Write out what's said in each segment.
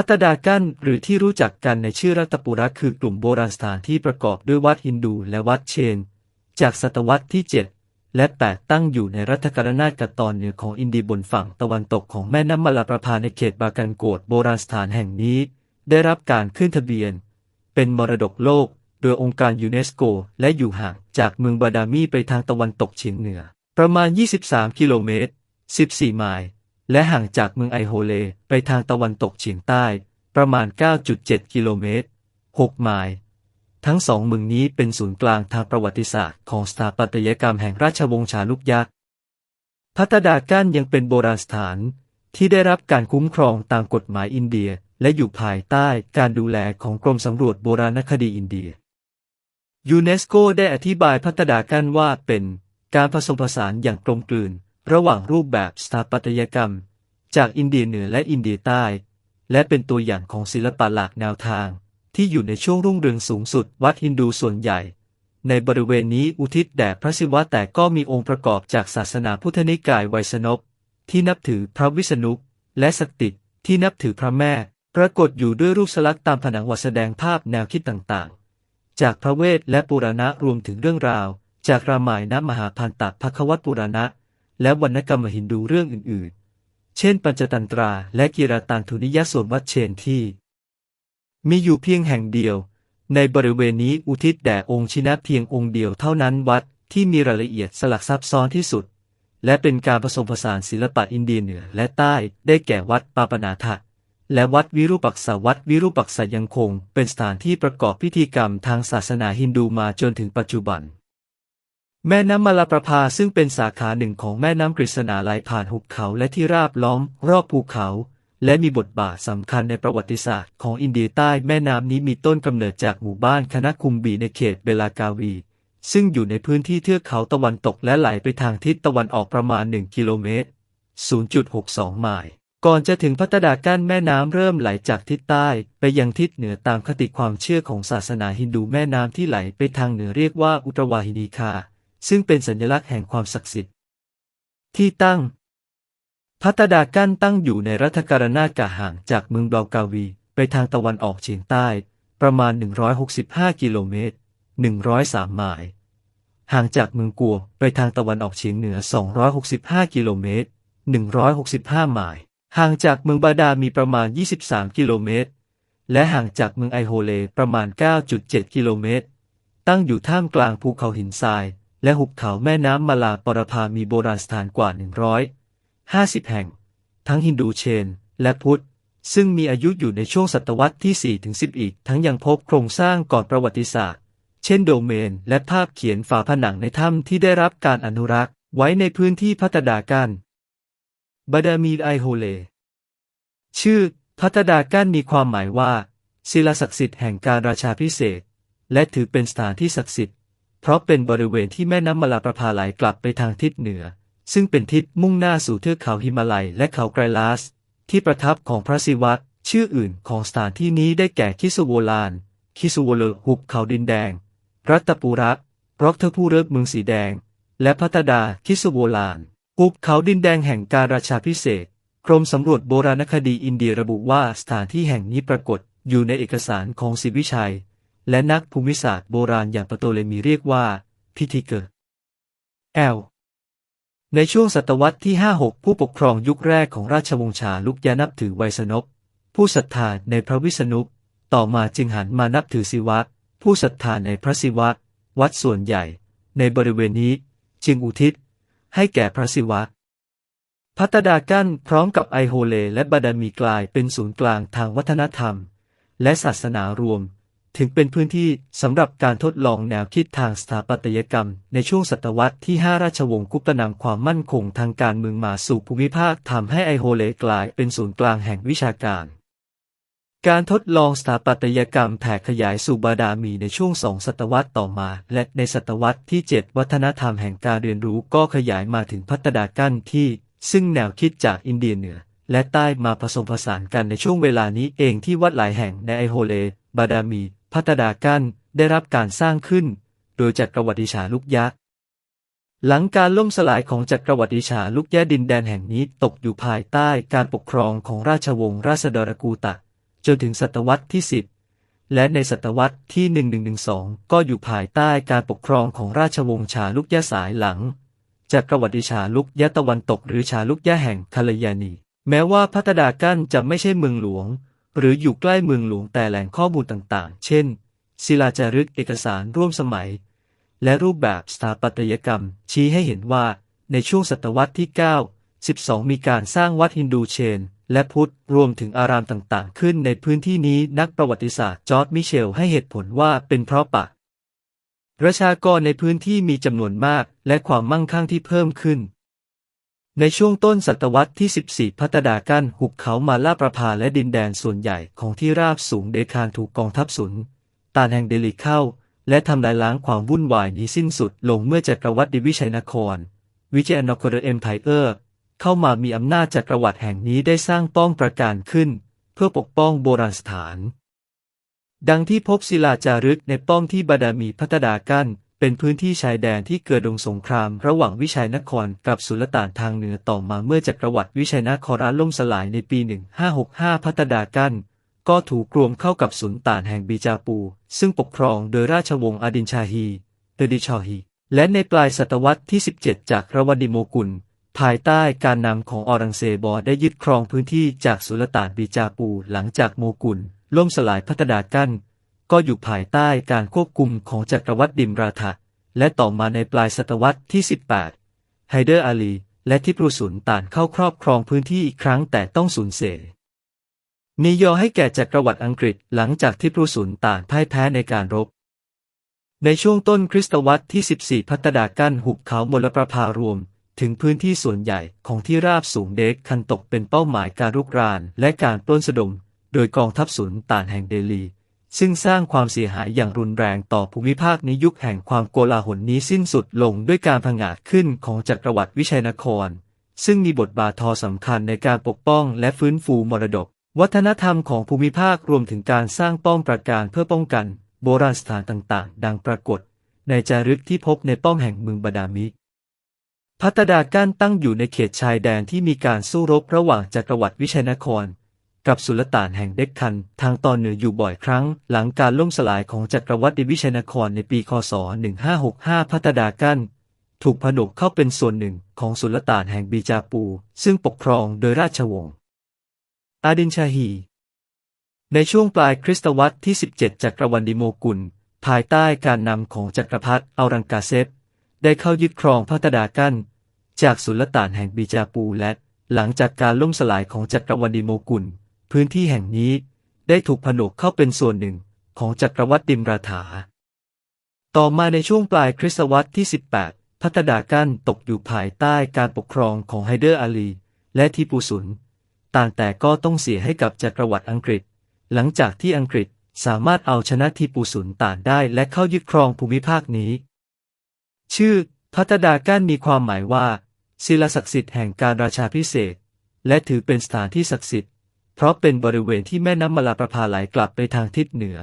พัตดากันหรือที่รู้จักกันในชื่อรัตปุระคือกลุ่มโบราณสถานที่ประกอบด้วยวัดฮินดูและวัดเชน จากศตวรรษที่ 7 และ 8 ตั้งอยู่ในรัฐกาลนากัตอนเหนือของอินเดียบนฝั่งตะวันตกของแม่น้ำมลาประพาในเขตบากันโกดโบราณสถานแห่งนี้ ได้รับการขึ้นทะเบียน เป็นมรดกโลก โดยองค์การยูเนสโก และอยู่ห่างจากเมืองบาดามีไปทางตะวันตกเฉียงเหนือ ประมาณ 23 กิโลเมตร 14 ไมล์ และห่างจากเมืองไอโฮเลไปทางตะวันตกเฉียงใต้ ประมาณ 9.7 กิโลเมตร 6 ไมล์ ทั้งสองเมืองนี้เป็นศูนย์กลางทางประวัติศาสตร์ของสถาปัตยกรรมแห่งราชวงศ์ชาลุกยักษ์ พัตดากันยังเป็นโบราณสถานที่ได้รับการคุ้มครองตามกฎหมายอินเดีย และอยู่ภายใต้การดูแลของกรมสำรวจโบราณคดีอินเดีย ยูเนสโกได้อธิบายพัตดากันว่าเป็นการผสมผสานอย่างกลมกลืน ระหว่างรูปแบบสถาปัตยกรรม จากอินเดียเหนือและอินเดียใต้ และเป็นตัวอย่างของศิลปะหลากแนวทาง ที่อยู่ในช่วงรุ่งเรืองสูงสุด วัดฮินดูส่วนใหญ่ ในบริเวณนี้อุทิศแด่พระศิวะแต่ก็มีองค์ประกอบจากศาสนาพุทธนิกายไวยสนพที่นับถือพระวิษณุและสติที่นับถือพระแม่ปรากฏอยู่ด้วยรูปสลักตามผนังวัดแสดงภาพแนวคิดต่างๆ จากพระเวทและปุราณะรวมถึงเรื่องราว จากรามายณมหาพันตะภควัตปุราณะ และวรรณกรรมฮินดูเรื่องอื่น ๆ เช่น ปัญจตันตราและกีราตันทุนิยส่วนวัดเชนที่ มีอยู่เพียงแห่งเดียว ในบริเวณนี้อุทิศแด่องค์ชินะเพียงองค์เดียวเท่านั้นวัดที่มีรายละเอียดสลักซับซ้อนที่สุด และเป็นการผสมผสานศิลปะอินเดียเหนือและใต้ได้แก่วัดปาปนาทะและวัดวิรูปักษาวัดวิรูปักษายังคง เป็นสถานที่ประกอบพิธีกรรมทางศาสนาฮินดูมาจนถึงปัจจุบัน แม่น้ำมาลาประภาซึ่งเป็นสาขาหนึ่งของแม่น้ำกฤษณาไหลผ่านหุบเขาและที่ราบล้อมรอบภูเขา และมีบทบาทสำคัญในประวัติศาสตร์ของอินเดียใต้แม่น้ำนี้มีต้นกำเนิดจากหมู่บ้านคณะคุมบีในเขตเบลากาวี ซึ่งอยู่ในพื้นที่เทือกเขาตะวันตกและไหลไปทางทิศตะวันออกประมาณ 1 กิโลเมตร 0.62 ไมล์ก่อนจะถึงพัตดากั้นแม่น้ำเริ่มไหลจากทิศใต้ไปยังทิศเหนือตามคติความเชื่อของศาสนาฮินดูแม่น้ำที่ไหลไปทางเหนือเรียกว่าอุตรวาหินีคา ซึ่งเป็นสัญลักษณ์แห่งความศักดิ์สิทธิ์ ที่ตั้ง พัตดากั้นตั้งอยู่ในรัฐการนากะห่างจากเมืองบลกาวี ไปทางตะวันออกเฉียงใต้ ประมาณ 165 กิโลเมตร 103 ไมล์ห่างจากเมืองกัวไปทางตะวันออกเฉียงเหนือ 265 กิโลเมตร 165 ไมล์ห่างจากเมืองบาดามีประมาณ 23 กิโลเมตร และห่างจากเมืองไอโฮเลประมาณ 9.7 กิโลเมตร ตั้งอยู่ท่ามกลางภูเขาหินทราย และหุบเขาแม่น้ำมาลาปรภามีโบราณสถานกว่า 150 แห่ง ทั้งฮินดูเชน และพุทธ ซึ่งมีอายุอยู่ในช่วงศตวรรษที่ 4 ถึง 10 อีก ทั้งยังพบโครงสร้างก่อนประวัติศาสตร์ เช่นโดเมน และภาพเขียนฝาผนังในถ้ำที่ได้รับการอนุรักษ์ ไว้ในพื้นที่พัตดากันบาดามีไอโฮเล ชื่อ พัตดากันมีความหมายว่าศิลาศักดิ์สิทธิ์แห่งการราชาพิเศษ และถือเป็นสถานที่ศักดิ์สิทธิ์ เพราะเป็นบริเวณที่แม่น้ำมาลาประพาไหลกลับไปทางทิศเหนือ ซึ่งเป็นทิศมุ่งหน้าสู่เทือกเขาหิมาลัยและเขาไกรลาส ที่ประทับของพระศิวะชื่ออื่นของสถานที่นี้ได้แก่คิสุโวลาน คิสุโวเลหุบเขาดินแดง รัตตปูระรอกเทอร์ผู้เริกเมืองสีแดง และพัตดาคิสุโวลานหุบเขาดินแดงแห่งการราชาพิเศษกรมสำรวจโบราณคดีอินเดียระบุว่าสถานที่แห่งนี้ปรากฏอยู่ในเอกสารของศิวิชัย และนักภูมิศาสตร์โบราณอย่างปโตเลมีเรียกว่า พิธีเกิดแอลในช่วงศตวรรษที่ 5-6 ผู้ปกครองยุคแรกของราชวงศ์ชาลุกยานับถือไวยสนพผู้ศรัทธาในพระวิษณุต่อมาจึงหันมานับถือศิวะ ผู้ศรัทธาในพระศิวะ วัดส่วนใหญ่ ในบริเวณนี้จึงอุทิศ ให้แก่พระศิวะ พัตดากันพร้อมกับไอโฮเลและบาดามีกลายเป็นศูนย์กลางทางวัฒนธรรม และศาสนารวม ถึงเป็นพื้นที่สำหรับการทดลองแนวคิดทางสถาปัตยกรรม ในช่วงศตวรรษที่ 5 ราชวงศ์กุปตนำความมั่นคงทางการเมืองมาสู่ภูมิภาคทำให้ไอโฮเลกลายเป็นศูนย์กลางแห่งวิชาการ การทดลองสถาปัตยกรรมแผ่ขยายสู่บาดามีในช่วงสองศตวรรษต่อมา และในศตวรรษที่ 7 วัฒนธรรมแห่งการเรียนรู้ก็ขยายมาถึงพัตดากันที่ ซึ่งแนวคิดจากอินเดียเหนือ และใต้มาผสมผสานกันในช่วงเวลานี้เองที่วัดหลายแห่งในไอโฮเล บาดามี พัตดากันได้รับการสร้างขึ้น โดยจักรวรรดิชาลุกยักษ์หลังการล่มสลายของจักรวรรดิชาลุกยะดินแดนแห่งนี้ตกอยู่ภายใต้การปกครองของราชวงศ์ราษฎรกูตะ จนถึงศตวรรษที่10และในศตวรรษที่ 1112 ก็อยู่ภายใต้การปกครองของราชวงศ์ชาลุกยะสายหลัง จากประวัติชาลุกยะตะวันตกหรือชาลุกยะแห่งคาลยานี แม้ว่าพัตดากั้นจะไม่ใช่เมืองหลวง หรืออยู่ใกล้เมืองหลวงแต่แหล่งข้อมูลต่างๆ เช่น ศิลาจารึกเอกสารร่วมสมัย และรูปแบบสถาปัตยกรรม ชี้ให้เห็นว่า ในช่วงศตวรรษที่ 9 12 มีการสร้างวัดฮินดูเชน และพุทธ รวมถึงอารามต่างๆ ขึ้นในพื้นที่นี้นักประวัติศาสตร์จอร์ดมิเชลให้เหตุผลว่าเป็นเพราะปะประชากรในพื้นที่มีจำนวนมาก และความมั่งคั่งที่เพิ่มขึ้น ในช่วงต้นศตวรรษที่ 14 พัตดากั้นหุบเขามาลาประพาและดินแดนส่วนใหญ่ของที่ราบสูงเดคานถูกกองทัพสุนตานแห่งเดลิเข้า และทำลายล้างความวุ่นวายนี้สิ้นสุดลงเมื่อจักรวรรดิวิชัยนคร วิจยนครเอ็มไพเออร์เข้ามามีอำนาจจักรวรรดิแห่งนี้ได้สร้างป้องประการขึ้น เพื่อปกป้องโบราณสถาน ดังที่พบศิลาจารึกในป้อมที่บาดามีพัตดากั้น เป็นพื้นที่ชายแดนที่เกิดดงสงครามระหว่างวิชัยนครกับสุลต่านทางเหนือต่อมาเมื่อจักรวรรดิวิชัยนครอาล่มสลายในปี 1565 พัตดากันก็ถูกรวมเข้ากับสุลต่านแห่งบีจาปู ซึ่งปกครองโดยราชวงศ์อาดินชาฮีเดดิชอฮี และในปลายศตวรรษที่ 17 จากรวดิโมกุล ภายใต้การนำของออรังเซบอได้ยึดครองพื้นที่จากสุลต่านบีจาปู หลังจากโมกุลล่มสลายพัตดากั้น ก็อยู่ภายใต้การควบคุมของจักรวรรดิดิมราทะและต่อมาในปลายศตวรรษที่ 18 ไฮเดอร์อาลี และทิปรุสุนต่านเข้าครอบครองพื้นที่อีกครั้งแต่ต้องสูญเสียมียอให้แก่จักรวรรดิอังกฤษหลังจากที่ปรุสุนต่านพ่ายแพ้ในการรบ ในช่วงต้นคริสตวรรษที่ 14 พัตดากั้นหุบเขามลประภารวม ถึงพื้นที่ส่วนใหญ่ของที่ราบสูงเด็กคันตกเป็นเป้าหมายการรุกราน และการปล้นสะดม โดยกองทัพสุนต่านแห่งเดลี ซึ่งสร้างความเสียหายอย่างรุนแรงต่อภูมิภาคในยุคแห่งความโกลาหลนี้สิ้นสุดลงด้วยการผงอาดขึ้นของจักรวรรดิวิชัยนคร ซึ่งมีบทบาททอสำคัญในการปกป้องและฟื้นฟูมรดก วัฒนธรรมของภูมิภาครวมถึงการสร้างป้อมปราการเพื่อป้องกัน โบราณสถานต่างๆ ดังปรากฏ ในจารึกที่พบในป้อมแห่งเมืองบาดามิพัตดากั้นตั้งอยู่ในเขตชายแดนที่มีการสู้รบระหว่างจักรวรรดิวิชัยนคร กับสุลต่านแห่งเด็กคัน ทางตอนเหนืออยู่บ่อยครั้ง หลังการล่มสลายของจักรวรรดิวิชัยนครในปีคศ 1565 พัตดากันถูกผนวกเข้าเป็นส่วนหนึ่งของสุลต่านแห่งบีจาปู ซึ่งปกครองโดยราชวงศ์อาดินชาฮี ในช่วงปลายคริสตวรรษที่ 17 จักรวรรดิโมกุล ภายใต้การนำของจักรพรรดิอัลรังกาเซฟ ได้เข้ายึดครองพัตดากันจากสุลต่านแห่งบีจาปูและ หลังจากการล่มสลายของจักรวรรดิโมกุล พื้นที่แห่งนี้ได้ถูกผนวกเข้าเป็นส่วนหนึ่งของจักรวรรดิดิมราถา ต่อมาในช่วงปลายคริสตวรรษที่ 18 พัตดากันตกอยู่ภายใต้การปกครองของไฮเดอร์อาลี และทิปูสุน ต่างแต่ก็ต้องเสียให้กับจักรวรรดิอังกฤษ หลังจากที่อังกฤษสามารถเอาชนะทิปูสุนต่านได้และเข้ายึดครองภูมิภาคนี้ ชื่อ พัตดากันมีความหมายว่าศิลศักดิ์สิทธิ์แห่งการราชาพิเศษ และถือเป็นสถานที่ศักดิ์สิทธิ์ เพราะเป็นบริเวณที่แม่น้ำมลาประภาไหลกลับไปทางทิศเหนือ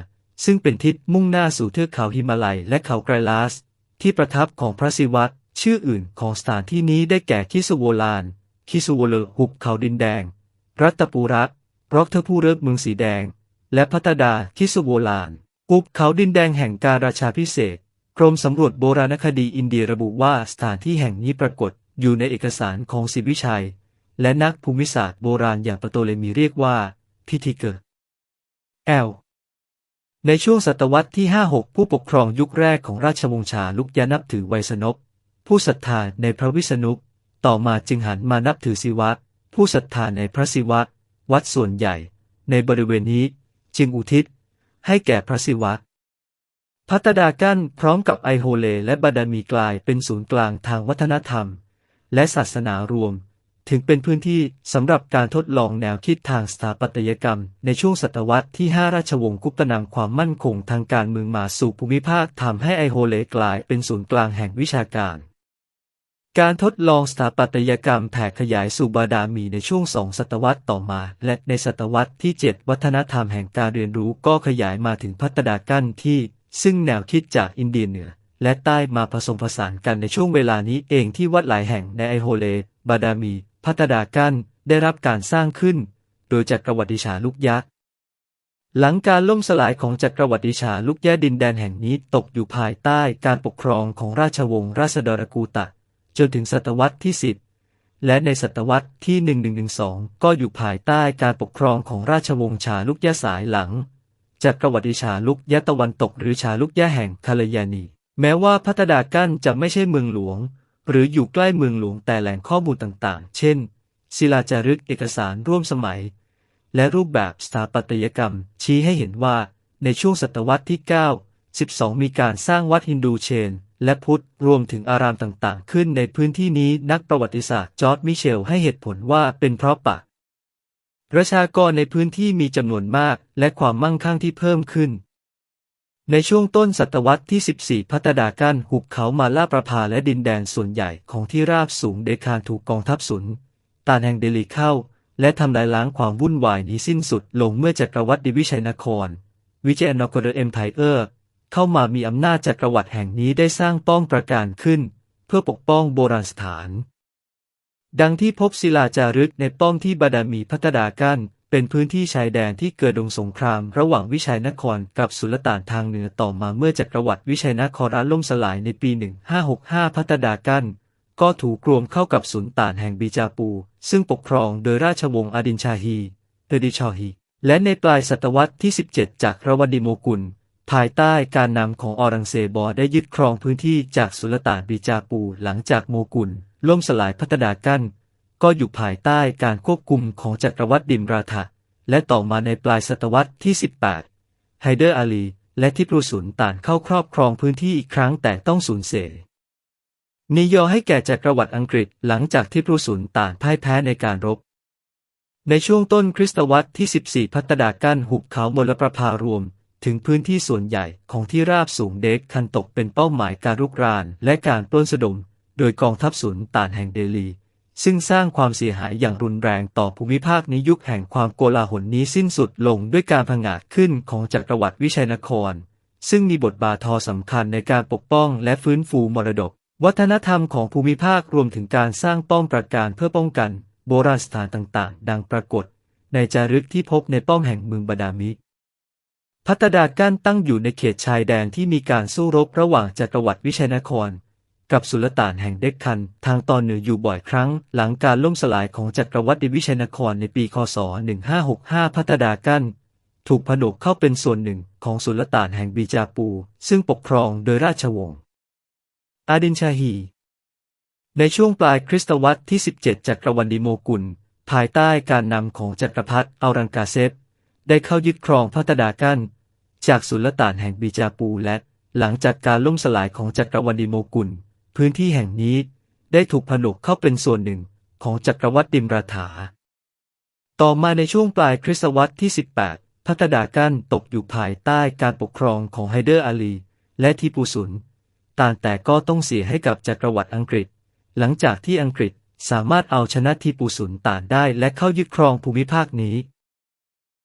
ซึ่งเป็นทิศมุ่งหน้าสู่เทือกเขาหิมาลัยและเขาไกรลาส ที่ประทับของพระศิวะชื่ออื่นของสถานที่นี้ได้แก่คิสุโวลาน คิสุโวเลหุบเขาดินแดง รัตปูรักร็อกเทอร์ผู้เริบเมืองสีแดง และพัตดาคิสุโวลานหุบเขาดินแดงแห่งการราชาพิเศษกรมสำรวจโบราณคดีอินเดียระบุว่าสถานที่แห่งนี้ปรากฏอยู่ในเอกสารของศิวิชัย และนักภูมิศาสตร์โบราณอย่างปโตเลมีเรียกว่าพิธีเกิดแอลในช่วงศตวรรษที่ 56 ผู้ปกครองยุคแรกของราชวงศ์ชาลุกยานับถือไวยสนพผู้ศรัทธาในพระวิษณุต่อมาจึงหันมานับถือศิวะ ผู้ศรัทธาในพระศิวะ วัดส่วนใหญ่ ในบริเวณนี้จึงอุทิศ ให้แก่พระศิวะ พัตดากั้นพร้อมกับไอโฮเลและบาดามีกลายเป็นศูนย์กลางทางวัฒนธรรม และศาสนารวม ถึงเป็นพื้นที่สำหรับการทดลองแนวคิดทางสถาปัตยกรรม ในช่วงศตวรรษที่ 5 ราชวงศ์กุปตนำความมั่นคงทางการเมืองมาสู่ภูมิภาคทำให้ไอโฮเลกลายเป็นศูนย์กลางแห่งวิชาการ การทดลองสถาปัตยกรรมแผ่ขยายสู่บาดามีในช่วงสองศตวรรษต่อมา และในศตวรรษที่ 7 วัฒนธรรมแห่งการเรียนรู้ก็ขยายมาถึงพัตดากั้นที่ ซึ่งแนวคิดจากอินเดียเหนือและใต้มาผสมผสานกันในช่วงเวลานี้เองที่วัดหลายแห่งในไอโฮเล บาดามี พัตดากันได้รับการสร้างขึ้น โดยจักรวรรดิชาลุกยักษ์ หลังการล่มสลายของจักรวรรดิชาลุกแย่ดินแดนแห่งนี้ตกอยู่ภายใต้การปกครองของราชวงศ์ราษฎรกูตะ จนถึงศตวรรษที่10และในศตวรรษที่ 1112 ก็อยู่ภายใต้การปกครองของราชวงศ์ชาลุกยะสายหลังจักรวรรดิชาลุกยะตะวันตกหรือชาลุกยะแห่งคาลยานี แม้ว่าพัตดากั้นจะไม่ใช่เมืองหลวง หรืออยู่ใกล้เมืองหลวงแต่แหล่งข้อมูลต่างๆ เช่น ศิลาจารึกเอกสารร่วมสมัย และรูปแบบสถาปัตยกรรม ชี้ให้เห็นว่า ในช่วงศตวรรษที่ 9 12 มีการสร้างวัดฮินดูเชน และพุทธรวมถึงอารามต่างๆ ขึ้นในพื้นที่นี้นักประวัติศาสตร์จอร์ดมิเชลให้เหตุผลว่าเป็นเพราะปะประชากรในพื้นที่มีจำนวนมาก และความมั่งคั่งที่เพิ่มขึ้น ในช่วงต้นศตวรรษที่ 14 พัตดากันหุบเขามาลาประภาและดินแดนส่วนใหญ่ของที่ราบสูงเดคานถูกกองทัพสุนตานแห่งเดลีเข้า และทำลายล้างความวุ่นวายนี้สิ้นสุดลงเมื่อจักรวรรดิวิชัยนคร วิเจยนครเอ็มไพเออร์ เข้ามามีอำนาจจักรวรรดิแห่งนี้ได้สร้างป้องประการขึ้น เพื่อปกป้องโบราณสถาน ดังที่พบศิลาจารึกในป้อมที่บาดามีพัตดากัน เป็นพื้นที่ชายแดนที่เกิดดงสงครามระหว่างวิชัยนครกับสุลต่านทางเหนือต่อมาเมื่อจักรวรรดิวิชัยนครอาล่มสลายในปี 1565 พัตดากัน ก็ถูกรวมเข้ากับสุลต่านแห่งบีจาปู ซึ่งปกครองโดยราชวงศ์อาดินชาฮีเตดิชอฮี และในปลายศตวรรษที่ 17 จากรวดีโมกุล ภายใต้การนำของออรังเซบอได้ยึดครองพื้นที่จากสุลต่านบีจาปูหลังจากโมกุลล่มสลายพัตดากัน ก็อยู่ภายใต้การควบคุมของจักรวรรดิดิมราทะและต่อมาในปลายศตวรรษที่ 18 ไฮเดอร์อาลี และทิปรูสุนต่านเข้าครอบครองพื้นที่อีกครั้งแต่ต้องสูญเสียนิยอให้แก่จักรวรรดิอังกฤษหลังจากที่ปรูสุนต่านพ่ายแพ้ในการรบ ในช่วงต้นคริสตวรรษที่ 14 พัตดากั้นหุบเขามลประภารวม ถึงพื้นที่ส่วนใหญ่ของที่ราบสูงเด็กคันตกเป็นเป้าหมายการรุกรานและการปล้นสะดม โดยกองทัพสุนต่านแห่งเดลี ซึ่งสร้างความเสียหายอย่างรุนแรงต่อภูมิภาคในยุคแห่งความโกลาหลนี้สิ้นสุดลงด้วยการผงาดขึ้นของจักรวรรดิวิชัยนคร ซึ่งมีบทบาททอสำคัญในการปกป้องและฟื้นฟูมรดก วัฒนธรรมของภูมิภาครวมถึงการสร้างป้อมปราการเพื่อป้องกัน โบราณสถานต่างๆ ดังปรากฏ ในจารึกที่พบในป้อมแห่งเมืองบาดามิพัตดากั้นตั้งอยู่ในเขตชายแดนที่มีการสู้รบระหว่างจักรวรรดิวิชัยนคร กับสุลต่านแห่งเด็กคัน ทางตอนเหนืออยู่บ่อยครั้ง หลังการล่มสลายของจักรวรรดิวิชัยนครในปีคศ 1565 พัตดากันถูกผนวกเข้าเป็นส่วนหนึ่งของสุลต่านแห่งบีจาปู ซึ่งปกครองโดยราชวงศ์อาดินชาฮี ในช่วงปลายคริสตวรรษที่ 17 จักรวรรดิโมกุล ภายใต้การนำของจักรพรรดิอัลรังกาเซฟ ได้เข้ายึดครองพัตดากันจากสุลต่านแห่งบีจาปูและ หลังจากการล่มสลายของจักรวรรดิโมกุล พื้นที่แห่งนี้ได้ถูกผนวกเข้าเป็นส่วนหนึ่งของจักรวรรดิดิมราถา ต่อมาในช่วงปลายคริสตวรรษที่ 18 พัตดากันตกอยู่ภายใต้การปกครองของไฮเดอร์อาลี และทิปูสุน ต่างแต่ก็ต้องเสียให้กับจักรวรรดิอังกฤษ หลังจากที่อังกฤษสามารถเอาชนะทิปูสุนต่านได้และเข้ายึดครองภูมิภาคนี้